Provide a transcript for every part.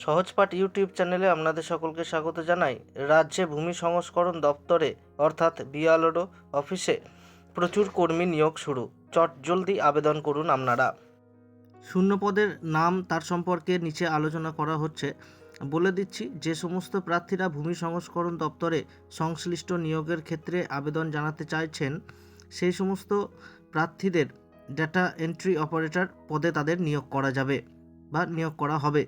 সহজপাঠ YouTube চ্যানেলে আপনাদের সকলকে স্বাগত জানাই। রাজ্যে ভূমি সংস্করণ দপ্তরে, অর্থাৎ বিআলওডো অফিসে প্রচুর কর্মী নিয়োগ শুরু। চট জলদি আবেদন করুন আপনারা। শূন্য পদের নাম তার সম্পর্কে নিচে আলোচনা করা হচ্ছে। বলে দিচ্ছি, যে সমস্ত প্রার্থীরা ভূমি সংস্করণ দপ্তরে সংশ্লিষ্ট নিয়োগের ক্ষেত্রে আবেদন জানাতে চাইছেন, সেই সমস্ত প্রার্থীদের ডেটা এন্ট্রি অপারেটর পদে তাদের নিয়োগ করা যাবে বা নিয়োগ করা হবে।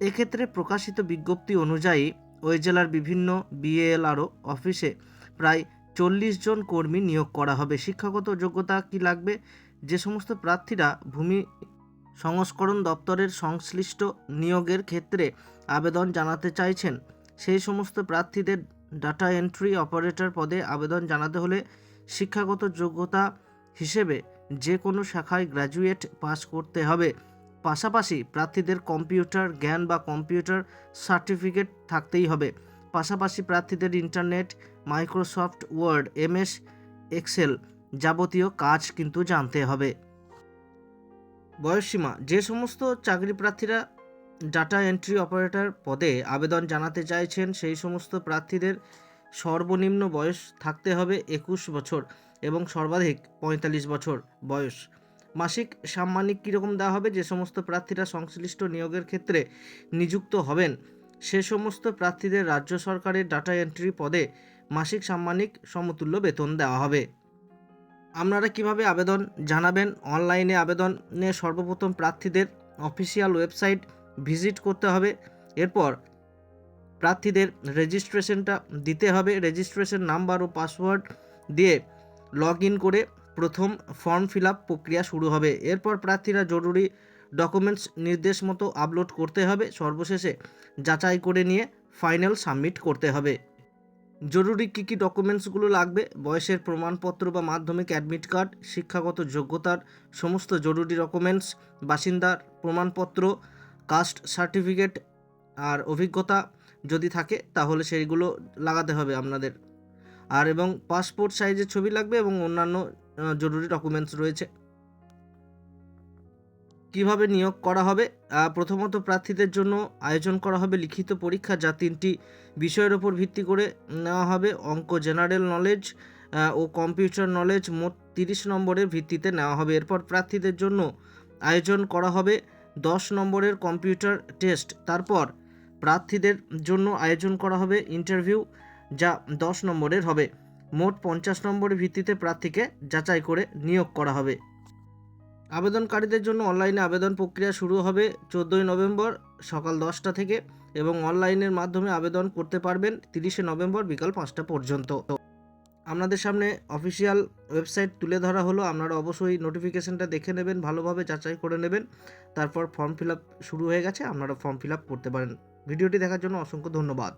এক্ষেত্রে প্রকাশিত বিজ্ঞপ্তি অনুযায়ী ওই জেলার বিভিন্ন বিএলআরও অফিসে প্রায় চল্লিশ জন কর্মী নিয়োগ করা হবে। শিক্ষাগত যোগ্যতা কি লাগবে? যে সমস্ত প্রার্থীরা ভূমি সংস্করণ দপ্তরের সংশ্লিষ্ট নিয়োগের ক্ষেত্রে আবেদন জানাতে চাইছেন, সেই সমস্ত প্রার্থীদের ডাটা এন্ট্রি অপারেটর পদে আবেদন জানাতে হলে শিক্ষাগত যোগ্যতা হিসেবে যে কোনো শাখায় গ্র্যাজুয়েট পাস করতে হবে। পাশাপাশি প্রার্থীদের কম্পিউটার জ্ঞান বা কম্পিউটার সার্টিফিকেট থাকতেই হবে। পাশাপাশি প্রার্থীদের internet, Microsoft Word, MS, Excel যাবতীয় কাজ কিন্তু জানতে হবে। বয়সসীমা, যে সমস্ত চাকরি প্রার্থীরা ডাটা এন্ট্রি অপারেটর পদে আবেদন জানাতে চাইছেন, সেই সমস্ত প্রার্থীদের সর্বনিম্ন বয়স থাকতে হবে একুশ বছর এবং সর্বাধিক পঁয়তাল্লিশ বছর বয়স। মাসিক সাম্মানিক কীরকম দেওয়া হবে? যে সমস্ত প্রার্থীরা সংশ্লিষ্ট নিয়োগের ক্ষেত্রে নিযুক্ত হবেন, সে সমস্ত প্রার্থীদের রাজ্য সরকারের ডাটা এন্ট্রি পদে মাসিক সাম্মানিক সমতুল্য বেতন দেওয়া হবে। আপনারা কীভাবে আবেদন জানাবেন? অনলাইনে আবেদনে সর্বপ্রথম প্রার্থীদের অফিসিয়াল ওয়েবসাইট ভিজিট করতে হবে। এরপর প্রার্থীদের রেজিস্ট্রেশনটা দিতে হবে। রেজিস্ট্রেশন নাম্বার ও পাসওয়ার্ড দিয়ে লগ ইন করে প্রথম ফর্ম ফিল প্রক্রিয়া শুরু হবে। এরপর প্রার্থীরা জরুরি ডকুমেন্টস নির্দেশ মতো আপলোড করতে হবে। সর্বশেষে যাচাই করে নিয়ে ফাইনাল সাবমিট করতে হবে। জরুরি কী কী ডকুমেন্টসগুলো লাগবে? বয়সের প্রমাণপত্র বা মাধ্যমিক অ্যাডমিট কার্ড, শিক্ষাগত যোগ্যতার সমস্ত জরুরি ডকুমেন্টস, বাসিন্দার প্রমাণপত্র, কাস্ট সার্টিফিকেট আর অভিজ্ঞতা যদি থাকে তাহলে সেইগুলো লাগাতে হবে আপনাদের। আর এবং পাসপোর্ট সাইজের ছবি লাগবে এবং অন্যান্য জরুরি ডকুমেন্টস রয়েছে। কীভাবে নিয়োগ করা হবে? প্রথমত প্রার্থীদের জন্য আয়োজন করা হবে লিখিত পরীক্ষা যা তিনটি বিষয়ের ওপর ভিত্তি করে নেওয়া হবে। অঙ্ক জেনারেল নলেজ ও কম্পিউটার নলেজ মোট তিরিশ নম্বরের ভিত্তিতে নেওয়া হবে। এরপর প্রার্থীদের জন্য আয়োজন করা হবে দশ নম্বরের কম্পিউটার টেস্ট তারপর প্রার্থীদের জন্য আয়োজন করা হবে ইন্টারভিউ যা দশ নম্বরের হবে। মোট পঞ্চাশ নম্বরের ভিত্তিতে প্রার্থীকে যাচাই করে নিয়োগ করা হবে। আবেদনকারীদের জন্য অনলাইনে আবেদন প্রক্রিয়া শুরু হবে চোদ্দোই নভেম্বর সকাল দশটা থেকে এবং অনলাইনের মাধ্যমে আবেদন করতে পারবেন তিরিশে নভেম্বর বিকাল পাঁচটা পর্যন্ত। আপনাদের সামনে অফিসিয়াল ওয়েবসাইট তুলে ধরা হলো। আপনারা অবশ্যই নোটিফিকেশনটা দেখে নেবেন, ভালোভাবে যাচাই করে নেবেন। তারপর ফর্ম ফিল শুরু হয়ে গেছে, আপনারা ফর্ম ফিল করতে পারেন। ভিডিওটি দেখার জন্য অসংখ্য ধন্যবাদ।